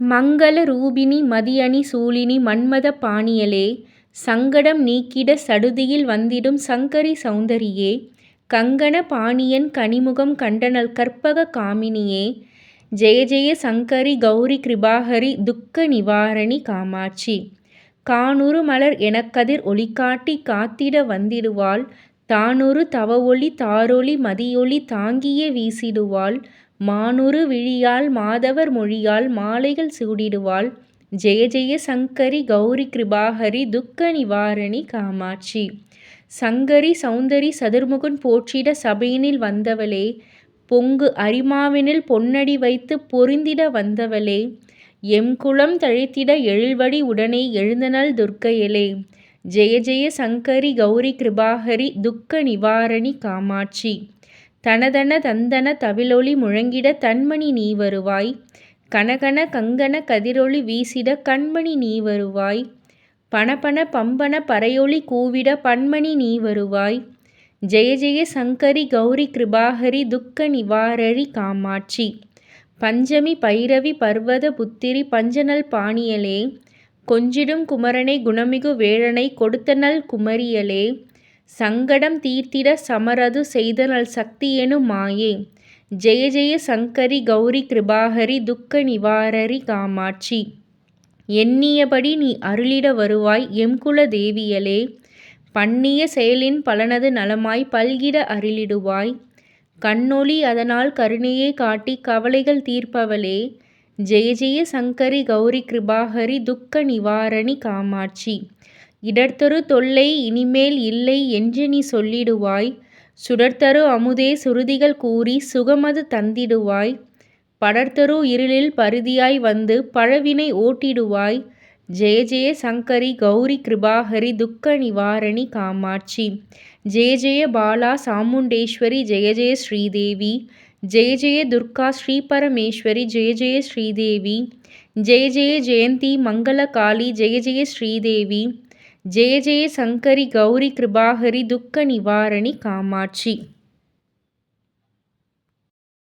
மங்கள ரூபிணி மதியணி சூலினி மன்மத பாணியளே சங்கடம் நீக்கிடச் சடுதியில் வந்திடும் சங்கரி சௌந்தரியே கங்கண பாணியன் கனிமுகம் கண்டனல் கற்பக காமினியே ஜெய ஜெய சங்கரி கௌரி கிருபாகரி துக்க நிவாரணி காமாட்சி. கானுறு மலர் எனக்கதிர் ஒளிகாட்டி காத்திட வந்திடுவாள் தானுறு தவஒளி தாரொளி மதியொளி தாங்கியே வீசிடுவாள் மானுறு விழியால் மாதவர் மொழியால் மாலைகள் சூடிடுவாள். ஜெய ஜெய சங்கரி கௌரி கிருபாகரி துக்க நிவாரணி காமாட்சி. சங்கரி சௌந்தரி சதுர்முகன் போற்றிட சபையினில் வந்தவளே பொங்கு அரிமாவினில் பொன்னடி வைத்து பொருந்திட வந்தவளே எம்குலம் தழைத்திட எழில்வடி உடனே எழுந்தனள் துர்க்கையலே ஜெய ஜெய சங்கரி கௌரி கிருபாகரி துக்க நிவாரணி காமாட்சி. தனதன தந்தன தவிலொலி முழங்கிட தன்மணி நீ வருவாய். கனகன கங்கண கதிரொளி வீசிட கண்மணி நீ வருவாய். பணபண பம்பண பறையொளி கூவிட பன்மணி நீ வருவாய். ஜெய ஜெய சங்கரி கௌரி கிருபாகரி துக்க நிவாரணி காமாட்சி. பஞ்சமி பைரவி பர்வத புத்திரி பஞ்சநல் பாணியலே. கொஞ்சிடும் குமரனை குணமிகு வேழனை கொடுத்தனல் குமரியலே. சங்கடம் தீர்த்திட சமரது செய்தனல் சக்தி எனும் மாயே. ஜெய ஜெய சங்கரி கௌரி கிருபாகரி துக்க நிவாரணி காமாட்சி. எண்ணியபடி நீ அருளிட வருவாய் எம்குல தேவியலே. பண்ணிய செயலின் பலனது நலமாய் பல்கிட அருளிடுவாய். கண்ணொளி அதனால் கருணையை காட்டி கவலைகள் தீர்ப்பவளே. ஜெய ஜெய சங்கரி கௌரி கிருபாகரி துக்க நிவாரணி காமாட்சி. இடர்தரு தொல்லை இனிமேல் இல்லை என்று நீ சொல்லிடுவாய். சுடர்தரு அமுதே சுருதிகள் கூறி சுகமது தந்திடுவாய். படர்தரு இருளில் பரிதியாய் வந்து பழவினை ஓட்டிடுவாய். ஜெய ஜெய சங்கரி கௌரி கிருபாகரி துக்க நிவாரணி காமாட்சி. ஜெய ஜெய பாலா சாமுண்டேஸ்வரி ஜெய ஜெய ஸ்ரீதேவி. ஜெய ஜெய துர்கா ஸ்ரீபரமேஸ்வரி ஜெய ஜெய ஸ்ரீதேவி. ஜெய ஜெய ஜெயந்தி மங்கள காளி ஜெய ஜெய ஸ்ரீதேவி. ஜெய ஜெய சங்கரி கௌரி கிருபாகரி துக்க நிவாரணி காமாட்சி.